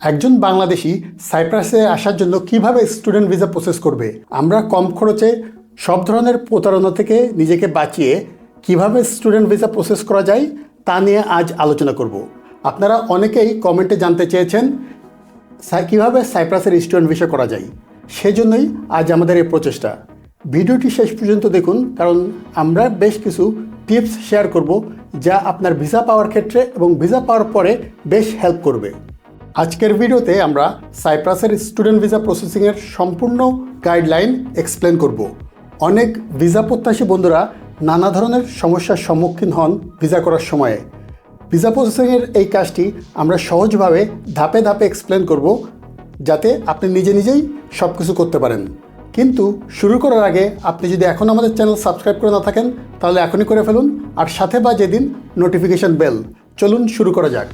একজন বাংলাদেশি সাইপ্রাসে আসার জন্য কীভাবে স্টুডেন্ট ভিসা প্রসেস করবে? আমরা কম খরচে সব ধরনের প্রতারণা থেকে নিজেকে বাঁচিয়ে কীভাবে স্টুডেন্ট ভিসা প্রসেস করা যায় তা নিয়ে আজ আলোচনা করব। আপনারা অনেকেই কমেন্টে জানতে চেয়েছেন কীভাবে সাইপ্রাসের স্টুডেন্ট ভিসা করা যায়? সেজন্যই আজ আমাদের এই প্রচেষ্টা। ভিডিওটি শেষ পর্যন্ত দেখুন, কারণ আমরা বেশ কিছু টিপস শেয়ার করব যা আপনার ভিসা পাওয়ার ক্ষেত্রে এবং ভিসা পাওয়ার পরে বেশ হেল্প করবে। আজকের ভিডিওতে আমরা সাইপ্রাসের স্টুডেন্ট ভিসা প্রসেসিংয়ের সম্পূর্ণ গাইডলাইন এক্সপ্লেন করব। অনেক ভিসা প্রত্যাশী বন্ধুরা নানা ধরনের সমস্যার সম্মুখীন হন ভিসা করার সময়ে। ভিসা প্রসেসিংয়ের এই কাজটি আমরা সহজভাবে ধাপে ধাপে এক্সপ্লেন করব যাতে আপনি নিজে নিজেই সব কিছু করতে পারেন। কিন্তু শুরু করার আগে আপনি যদি এখন আমাদের চ্যানেল সাবস্ক্রাইব করে না থাকেন, তাহলে এখনই করে ফেলুন। আর সাথে বা যেদিন নোটিফিকেশন বেল চলুন শুরু করা যাক।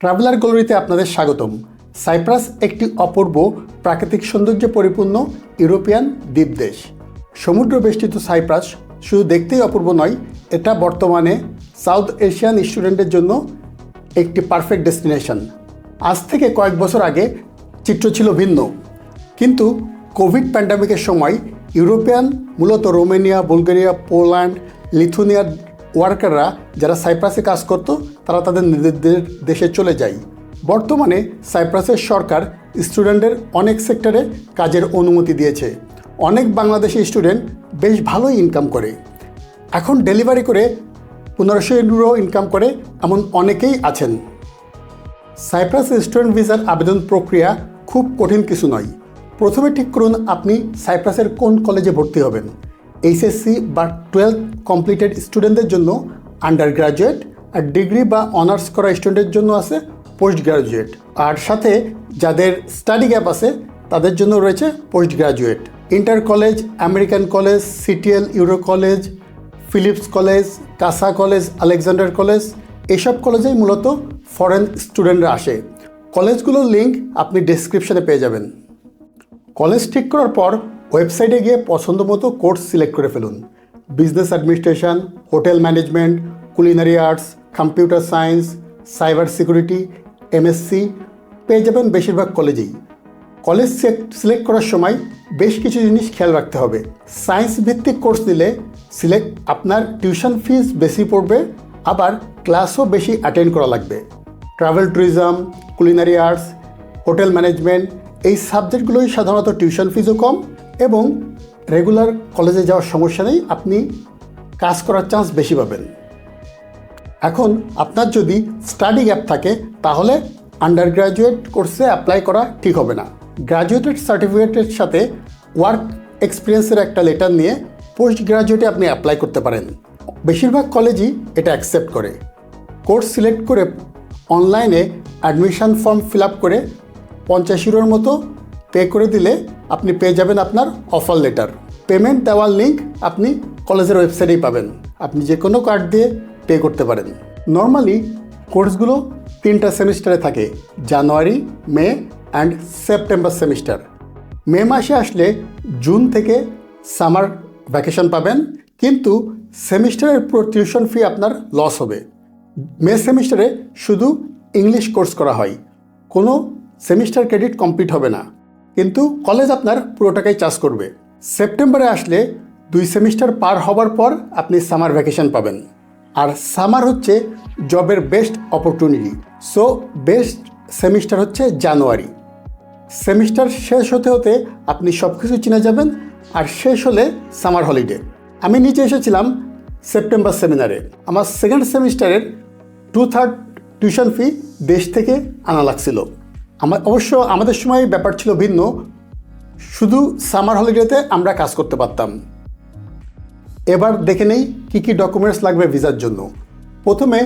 ট্রাভেলার গ্যালারিতে আপনাদের স্বাগতম। সাইপ্রাস একটি অপূর্ব প্রাকৃতিক সৌন্দর্যে পরিপূর্ণ ইউরোপিয়ান দ্বীপ দেশ সমুদ্র বেষ্টিত সাইপ্রাস শুধু দেখতেই অপূর্ব নয়, এটা বর্তমানে সাউথ এশিয়ান স্টুডেন্টের জন্য একটি পারফেক্ট ডেস্টিনেশন আজ থেকে কয়েক বছর আগে চিত্র ছিল ভিন্ন। কিন্তু কোভিড প্যান্ডামিকের সময় ইউরোপিয়ান মূলত রোমেনিয়া বুলগেরিয়া পোল্যান্ড লিথুনিয়ার ওয়ার্কাররা যারা সাইপ্রাসে কাজ করত, তারা তাদের নিজেদের দেশে চলে যায়। বর্তমানে সাইপ্রাসের সরকার স্টুডেন্টদের অনেক সেক্টরে কাজের অনুমতি দিয়েছে। অনেক বাংলাদেশি স্টুডেন্ট বেশ ভালোই ইনকাম করে। এখন ডেলিভারি করে পনেরোশো ইউরো ইনকাম করে এমন অনেকেই আছেন। সাইপ্রাস স্টুডেন্ট ভিসার আবেদন প্রক্রিয়া খুব কঠিন কিছু নয়। প্রথমে ঠিক করুন আপনি সাইপ্রাসের কোন কলেজে ভর্তি হবেন। এইচএসসি বা টুয়েলভ কমপ্লিটেড স্টুডেন্টদের জন্য আন্ডার গ্রাজুয়েট আর ডিগ্রি বা অনার্স করা স্টুডেন্টের জন্য আছে পোস্ট গ্রাজুয়েট আর সাথে যাদের স্টাডি গ্যাপ আছে, তাদের জন্য রয়েছে post graduate Inter College American College CTL Euro College Philips College Casa College Alexander College এসব কলেজেই মূলত ফরেন স্টুডেন্টরা আসে। কলেজগুলোর লিঙ্ক আপনি ডেসক্রিপশনে পেয়ে যাবেন। কলেজ ঠিক করার পর ওয়েবসাইটে গিয়ে পছন্দ মতো কোর্স সিলেক্ট করে ফেলুন। Business administration, hotel management, culinary arts, computer science, cyber security, MSc, পেয়ে যাবেন বেশিরভাগ কলেজেই। কলেজ সিলেক্ট করার সময় বেশ কিছু জিনিস খেয়াল রাখতে হবে। সায়েন্স ভিত্তিক কোর্স নিলে সিলেক্ট আপনার টিউশন ফিস বেশি পড়বে, আবার ক্লাসও বেশি অ্যাটেন্ড করা লাগবে। Travel tourism, culinary arts, hotel management, এই সাবজেক্টগুলোই সাধারণত টিউশন ফিজও কম এবং রেগুলার কলেজে যাওয়ার সমস্যা নেই, আপনি কাজ করার চান্স বেশি পাবেন। এখন আপনার যদি স্টাডি গ্যাপ থাকে, তাহলে আন্ডার গ্র্যাজুয়েট কোর্সে অ্যাপ্লাই করা ঠিক হবে না। গ্র্যাজুয়েটেড সার্টিফিকেটের সাথে ওয়ার্ক এক্সপিরিয়েন্সের একটা লেটার নিয়ে পোস্ট গ্রাজুয়েটে আপনি অ্যাপ্লাই করতে পারেন। বেশিরভাগ কলেজই এটা অ্যাকসেপ্ট করে। কোর্স সিলেক্ট করে অনলাইনে অ্যাডমিশন ফর্ম ফিল আপ করে পঞ্চাশ ইউরোর মতো পে করে দিলে আপনি পেয়ে যাবেন আপনার অফার লেটার পেমেন্ট দেওয়ার লিঙ্ক আপনি কলেজের ওয়েবসাইটেই পাবেন। আপনি যে কোনো কার্ড দিয়ে পে করতে পারেন। নর্মালি কোর্সগুলো তিনটা সেমিস্টারে থাকে January May and September semester May মাসে আসলে জুন থেকে সামার ভ্যাকেশন পাবেন, কিন্তু সেমিস্টারের পুরো টিউশন ফি আপনার লস হবে। মে সেমিস্টারে শুধু ইংলিশ কোর্স করা হয়। কোনো সেমিস্টার ক্রেডিট কমপ্লিট হবে না। কিন্তু কলেজ আপনার পুরো টাকাই চার্জ করবে। সেপ্টেম্বরে আসলে দুই সেমিস্টার পার হবার পর আপনি সামার ভ্যাকেশন পাবেন। আর সামার হচ্ছে জবের best opportunity. So, best semester হচ্ছে জানুয়ারি। সেমিস্টার শেষ হতে হতে আপনি সব কিছু চিনে যাবেন আর শেষ হলে সামার হলিডে। আমি নিচে এসেছিলাম সেপ্টেম্বর সেমিনারে। আমার সেকেন্ড সেমিস্টারের টু থার্ড টিউশন ফি দেশ থেকে আনা লাগছিল। আমার অবশ্য আমাদের সময় ব্যাপার ছিল ভিন্ন। শুধু সামার হলিডেতে আমরা কাজ করতে পারতাম। এবার দেখে নেই কী কী ডকুমেন্টস লাগবে ভিসার জন্য। প্রথমে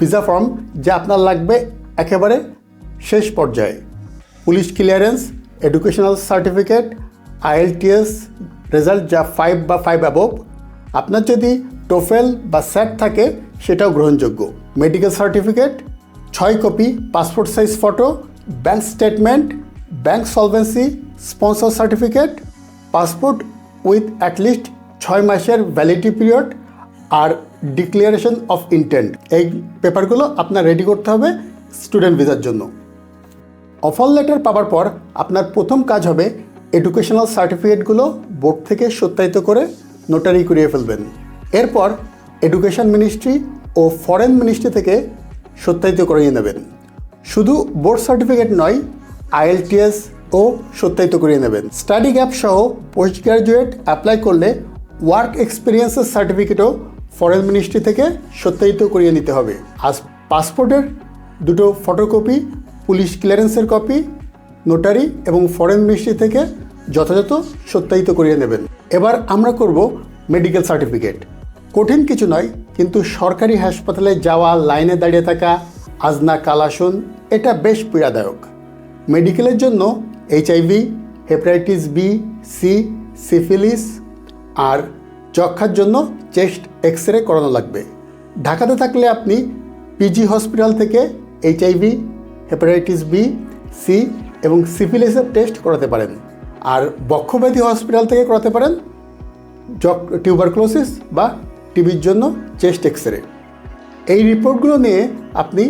ভিসা ফর্ম যা আপনার লাগবে একেবারে শেষ পর্যায়ে। Police clearance educational certificate IELTS result যা ফাইভ বা ফাইভ অ্যাবভ আপনার যদি টোফেল বা স্যাট থাকে, সেটাও গ্রহণযোগ্য। মেডিকেল সার্টিফিকেট ছয় copy passport size photo bank statement bank solvency sponsor certificate passport with at least ছয় মাসের ভ্যালিডিটি পিরিয়ড আর ডিক্লারেশন অফ ইন্টেন্ট এই পেপারগুলো আপনার রেডি করতে হবে স্টুডেন্ট ভিসার জন্য। অফার লেটার পাওয়ার পর আপনার প্রথম কাজ হবে এডুকেশনাল সার্টিফিকেটগুলো বোর্ড থেকে সত্যায়িত করে নোটারি করিয়ে ফেলবেন। এরপর এডুকেশন মিনিস্ট্রি ও ফরেন মিনিস্ট্রি থেকে সত্যায়িত করিয়ে নেবেন। শুধু বোর্ড সার্টিফিকেট নয় আইএলটিএস ও সত্যায়িত করিয়ে নেবেন। স্টাডি গ্যাপ সহ পোস্ট গ্রাজুয়েট অ্যাপ্লাই করলে ওয়ার্ক এক্সপিরিয়েন্সের সার্টিফিকেটও ফরেন মিনিস্ট্রি থেকে সত্যায়িত করিয়ে নিতে হবে। আজ পাসপোর্টের দুটো ফটোকপি পুলিশ ক্লিয়ারেন্সের কপি নোটারি এবং ফরেন মিনিস্ট্রি থেকে যথাযথ সত্যায়িত করিয়ে নেবেন। এবার আমরা করব মেডিকেল সার্টিফিকেট কঠিন কিছু নয়, কিন্তু সরকারি হাসপাতালে যাওয়া, লাইনে দাঁড়িয়ে থাকা আজনা কালাসন, এটা বেশ পীড়াদায়ক। মেডিকেলের জন্য HIV hepatitis B, C, syphilis আর যক্ষার জন্য চেস্ট এক্স রে করানো লাগবে। ঢাকাতে থাকলে আপনি পিজি হসপিটাল থেকে এইচআইভি হেপাটাইটিস বি, সি এবং সিফিলিসের টেস্ট করাতে পারেন। আর বক্ষব্যাধি হসপিটাল থেকে করাতে পারেন জক টিউবারক্লোসিস বা টিবির জন্য চেস্ট এক্স রে এই রিপোর্টগুলো নিয়ে আপনি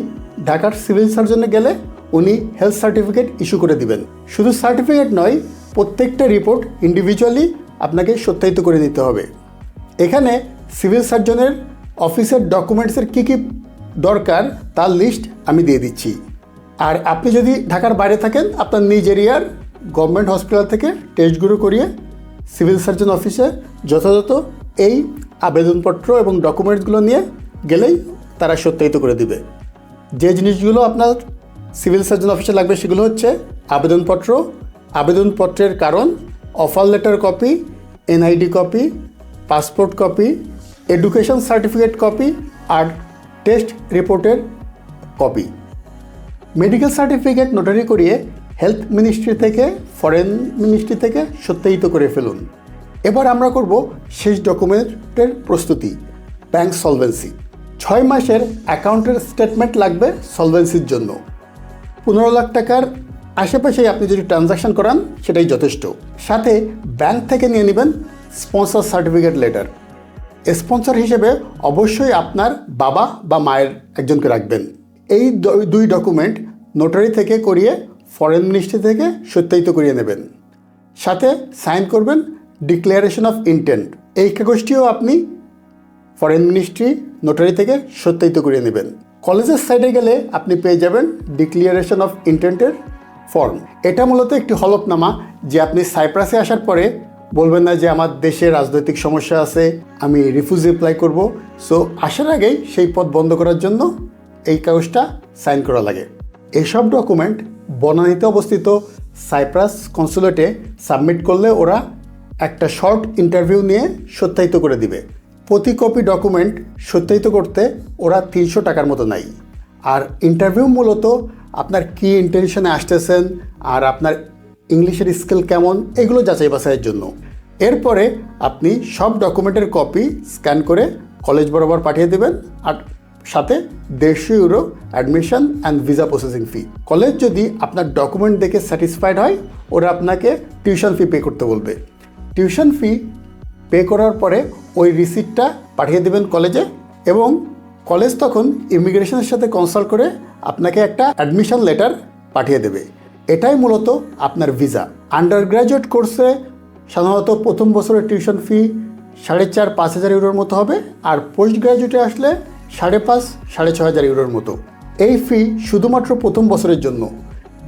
ঢাকার সিভিল সার্জনে গেলে উনি হেলথ সার্টিফিকেট ইস্যু করে দিবেন। শুধু সার্টিফিকেট নয়, প্রত্যেকটা রিপোর্ট ইন্ডিভিজুয়ালি আপনাকে সত্যায়িত করে দিতে হবে। এখানে সিভিল সার্জনের অফিসের ডকুমেন্টসের কী কী দরকার তার লিস্ট আমি দিয়ে দিচ্ছি। আর আপনি যদি ঢাকার বাইরে থাকেন, আপনার নিজ এরিয়ার গভর্নমেন্ট হসপিটাল থেকে টেস্টগুলো করিয়ে সিভিল সার্জন অফিসে যথাযথ এই আবেদনপত্র এবং ডকুমেন্টসগুলো নিয়ে গেলেই তারা সত্যায়িত করে দিবে। যে জিনিসগুলো আপনার সিভিল সার্জন অফিসে লাগবে সেগুলো হচ্ছে আবেদনপত্র, আবেদনপত্রের কারণ offer letter copy NID copy passport copy education certificate copy আর টেস্ট রিপোর্টের কপি মেডিকেল সার্টিফিকেট নোটারি করিয়ে হেলথ মিনিস্ট্রি থেকে ফরেন মিনিস্ট্রি থেকে সত্যায়িত করে ফেলুন। এবার আমরা করব শেষ ডকুমেন্টের প্রস্তুতি ব্যাংক সলভেন্সি ছয় মাসের অ্যাকাউন্টের স্টেটমেন্ট লাগবে সলভেন্সির জন্য। পনেরো লাখ টাকার আশেপাশে আপনি যদি ট্রানজাকশন করান, সেটাই যথেষ্ট। সাথে ব্যাংক থেকে নিয়ে নেবেন স্পন্সর সার্টিফিকেট লেটার। স্পন্সর হিসেবে অবশ্যই আপনার বাবা বা মায়ের একজনকে রাখবেন। এই দুই ডকুমেন্ট নোটারি থেকে করিয়ে ফরেন মিনিস্ট্রি থেকে সত্যায়িত করিয়ে নেবেন। সাথে সাইন করবেন ডিক্লারেশন অফ ইন্টেন্ট। এই কাগজটিও আপনি ফরেন মিনিস্ট্রি নোটারি থেকে সত্যায়িত করিয়ে নেবেন। কলেজের সাইডে গেলে আপনি পেয়ে যাবেন ডিক্লিয়ারেশন অফ ইন্টেন্টের ফর্ম। এটা মূলত একটি হলফনামা যে আপনি সাইপ্রাসে আসার পরে বলবেন না যে আমার দেশে রাজনৈতিক সমস্যা আছে, আমি রিফিউজি অ্যাপ্লাই করব। সো আসার আগেই সেই পথ বন্ধ করার জন্য এই কাগজটা সাইন করা লাগে। এসব ডকুমেন্ট বনানীতে অবস্থিত সাইপ্রাস কনসুলেটে সাবমিট করলে ওরা একটা শর্ট ইন্টারভিউ নিয়ে সত্যায়িত করে দিবে। প্রতি কপি ডকুমেন্ট সত্যায়িত করতে ওরা তিনশো টাকার মতো নাই আর ইন্টারভিউ মূলত আপনার কী ইন্টেনশনে আসতেছেন আর আপনার ইংলিশের স্কিল কেমন, এগুলো যাচাই বাছাইয়ের জন্য। এরপরে আপনি সব ডকুমেন্টের কপি স্ক্যান করে কলেজ বরাবর পাঠিয়ে দেবেন আর সাথে দেড়শো euro admission and visa processing fee college যদি আপনার ডকুমেন্ট দেখে স্যাটিসফাইড হয়, ওরা আপনাকে টিউশন ফি পে করতে বলবে। টিউশন ফি পে করার পরে ওই রিসিপ্টটা পাঠিয়ে দেবেন কলেজে এবং কলেজ তখন ইমিগ্রেশনের সাথে কনসাল্ট করে আপনাকে একটা অ্যাডমিশন লেটার পাঠিয়ে দেবে। এটাই মূলত আপনার ভিসা। আন্ডার গ্র্যাজুয়েট কোর্সে সাধারণত প্রথম বছরের টিউশন ফি সাড়ে চার, পাঁচ হাজার ইউরোর মতো হবে আর পোস্ট গ্র্যাজুয়েটে আসলে সাড়ে পাঁচ, সাড়ে ছ হাজার ইউরোর মতো। এই ফি শুধুমাত্র প্রথম বছরের জন্য।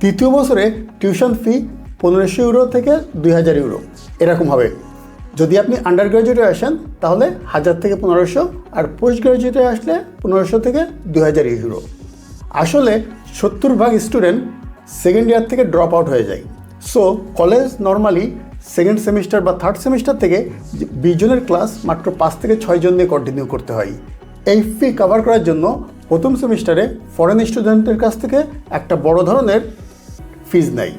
দ্বিতীয় বছরে টিউশন ফি পনেরোশো ইউরো থেকে দুই হাজার ইউরো। এরকম হবে। যদি আপনি আন্ডার গ্রাজুয়েটে আসেন, তাহলে হাজার থেকে পনেরোশো, আর পোস্ট গ্রাজুয়েটে আসলে পনেরোশো থেকে দু হাজার ইউরো আসলে সত্তর ভাগ স্টুডেন্ট সেকেন্ড ইয়ার থেকে ড্রপ আউট হয়ে যায়। So college normally second semester বা থার্ড সেমিস্টার থেকে বিশ জনের ক্লাস মাত্র পাঁচ থেকে ছয় জন দিয়ে কন্টিনিউ করতে হয়। এই ফি কভার করার জন্য প্রথম সেমিস্টারে ফরেন স্টুডেন্টের কাছ থেকে একটা বড় ধরনের ফিজ নেয়।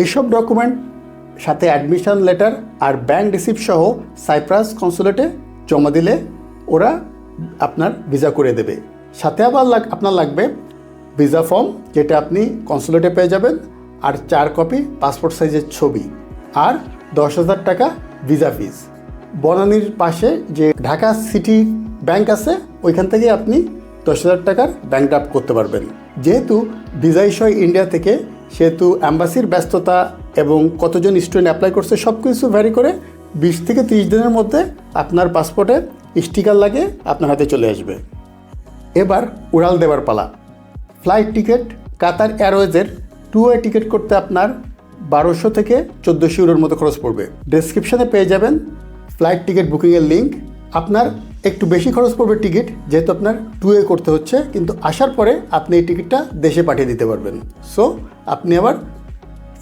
এইসব ডকুমেন্ট সাথে অ্যাডমিশন লেটার আর ব্যাংক রিসিপ্ট সহ সাইপ্রাস কনসুলেটে জমা দিলে ওরা আপনার ভিসা করে দেবে। সাথে আবার লাগ আপনার লাগবে ভিসা ফর্ম যেটা আপনি কনসুলেটে পেয়ে যাবেন, আর চার কপি পাসপোর্ট সাইজের ছবি, আর দশ হাজার টাকা ভিসা ফিস বনানীর পাশে যে ঢাকা সিটি ব্যাংক আছে, ওইখান থেকে আপনি দশ হাজার টাকার ব্যাংক ড্রাফট করতে পারবেন। যেহেতু ভিসা ইস্যু ইন্ডিয়া থেকে সেহেতু অ্যাম্বাসির ব্যস্ততা এবং কতজন স্টুডেন্ট অ্যাপ্লাই করছে সব কিছু ভ্যারি করে বিশ থেকে তিরিশ দিনের মধ্যে আপনার পাসপোর্টে স্টিকার লাগে আপনার হাতে চলে আসবে। এবার উড়াল দেবার পালা। ফ্লাইট টিকিট কাতার এয়ারওয়েজের টু ওয়ে টিকিট করতে আপনার বারোশো থেকে চোদ্দোশো ইউরোর মতো খরচ পড়বে। ডেসক্রিপশনে পেয়ে যাবেন ফ্লাইট টিকিট বুকিংয়ের লিঙ্ক আপনার একটু বেশি খরচ পড়বে টিকিট, যেহেতু আপনার টু এ করতে হচ্ছে, কিন্তু আসার পরে আপনি এই টিকিটটা দেশে পাঠিয়ে দিতে পারবেন। সো আপনি আবার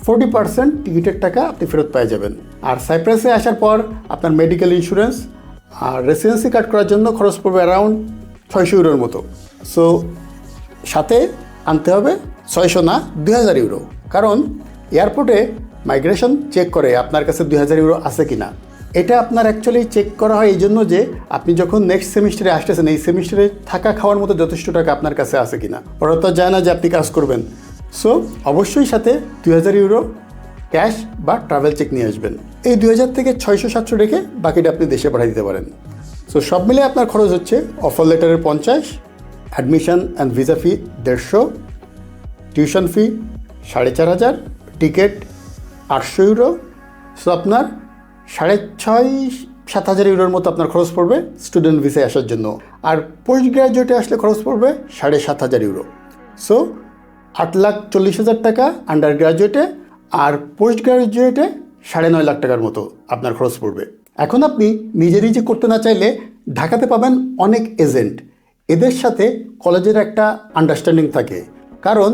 ফোর্টি পার্সেন্ট টিকিটের টাকা আপনি ফেরত পেয়ে যাবেন। আর সাইপ্রাসে আসার পর আপনার মেডিকেল ইন্স্যুরেন্স আর রেসিডেন্সি কার্ড করার জন্য খরচ পড়বে অ্যারাউন্ড ছয়শো ইউরোর মতো। সো সাথে আনতে হবে ছয়শো না, দুই হাজার ইউরো। কারণ এয়ারপোর্টে মাইগ্রেশন চেক করে আপনার কাছে দুই হাজার ইউরো আছে কি না এটা আপনার অ্যাকচুয়ালি চেক করা হয় এই জন্য যে আপনি যখন নেক্সট সেমিস্টারে আসতেছেন, এই সেমিস্টারে থাকা খাওয়ার মতো যথেষ্ট টাকা আপনার কাছে আছে কিনা? ওরা তো যায় না যে আপনি কাজ করবেন। সো অবশ্যই সাথে দুই হাজার ইউরো ক্যাশ বা ট্রাভেল চেক নিয়ে আসবেন। এই দুই হাজার থেকে ছয়শো, সাতশো রেখে বাকিটা আপনি দেশে পাঠিয়ে দিতে পারেন। সো সব মিলে আপনার খরচ হচ্ছে অফার লেটারের পঞ্চাশ অ্যাডমিশন অ্যান্ড ভিসা ফি দেড়শো টিউশন ফি সাড়ে চার হাজার টিকিট আটশো ইউরো সো আপনার সাড়ে ছয়, সাত হাজার ইউরোর মতো আপনার খরচ পড়বে স্টুডেন্ট ভিসায় আসার জন্য। আর পোস্ট গ্রাজুয়েটে আসলে খরচ পড়বে সাড়ে সাত হাজার ইউরো। সো আট লাখ চল্লিশ হাজার টাকা আন্ডার গ্রাজুয়েটে আর পোস্ট গ্রাজুয়েটে সাড়ে নয় লাখ টাকার মতো আপনার খরচ পড়বে। এখন আপনি নিজে নিজে করতে না চাইলে ঢাকাতে পাবেন অনেক এজেন্ট এদের সাথে কলেজের একটা আন্ডারস্ট্যান্ডিং থাকে। কারণ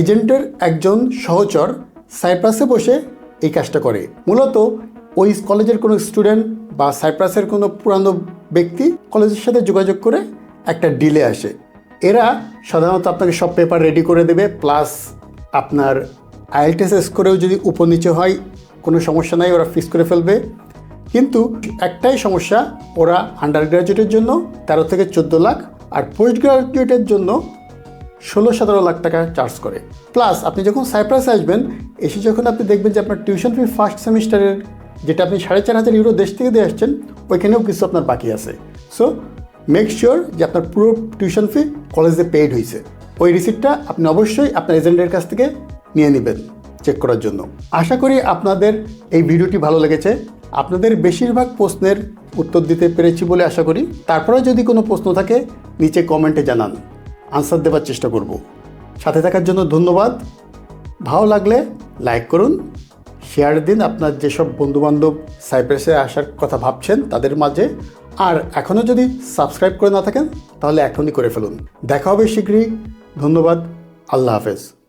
এজেন্টের একজন সহচর সাইপ্রাসে বসে এই কাজটা করে। মূলত ওই কলেজের কোনো স্টুডেন্ট বা সাইপ্রাসের কোনো পুরানো ব্যক্তি কলেজের সাথে যোগাযোগ করে একটা ডিলে আসে। এরা সাধারণত আপনাকে সব পেপার রেডি করে দেবে, প্লাস আপনার আইএলটিএস করেও যদি উপর নিচে হয়, কোনো সমস্যা নাই, ওরা ফিক্স করে ফেলবে। কিন্তু একটাই সমস্যা, ওরা আন্ডার গ্রাজুয়েটের জন্য তেরো থেকে চোদ্দ লাখ আর পোস্ট গ্রাজুয়েটের জন্য ষোলো সতেরো লাখ টাকা চার্জ করে। প্লাস আপনি যখন সাইপ্রাসে আসবেন, এসে যখন আপনি দেখবেন যে আপনার টিউশন ফি ফার্স্ট সেমিস্টারের যেটা আপনি সাড়ে চার হাজার ইউরো দেশ থেকে দিয়ে আসছেন, ওইখানেও কিছু আপনার বাকি আছে। সো মেক শিওর যে আপনার পুরো টিউশন ফি কলেজে পেইড হয়েছে ওই রিসিপ্টটা আপনি অবশ্যই আপনার এজেন্টের কাছ থেকে নিয়ে নেবেন চেক করার জন্য। আশা করি আপনাদের এই ভিডিওটি ভালো লেগেছে। আপনাদের বেশিরভাগ প্রশ্নের উত্তর দিতে পেরেছি বলে আশা করি। তারপরে যদি কোনো প্রশ্ন থাকে, নিচে কমেন্টে জানান। আনসার দেওয়ার চেষ্টা করব। সাথে থাকার জন্য ধন্যবাদ। ভালো লাগলে লাইক করুন। শেয়ার দিন। আপনার যেসব বন্ধুবান্ধব সাইপ্রাসে আসার কথা ভাবছেন, তাদের মাঝে। আর এখনও যদি সাবস্ক্রাইব করে না থাকেন, তাহলে এখনই করে ফেলুন। দেখা হবে শীঘ্রই। ধন্যবাদ। আল্লাহ হাফেজ।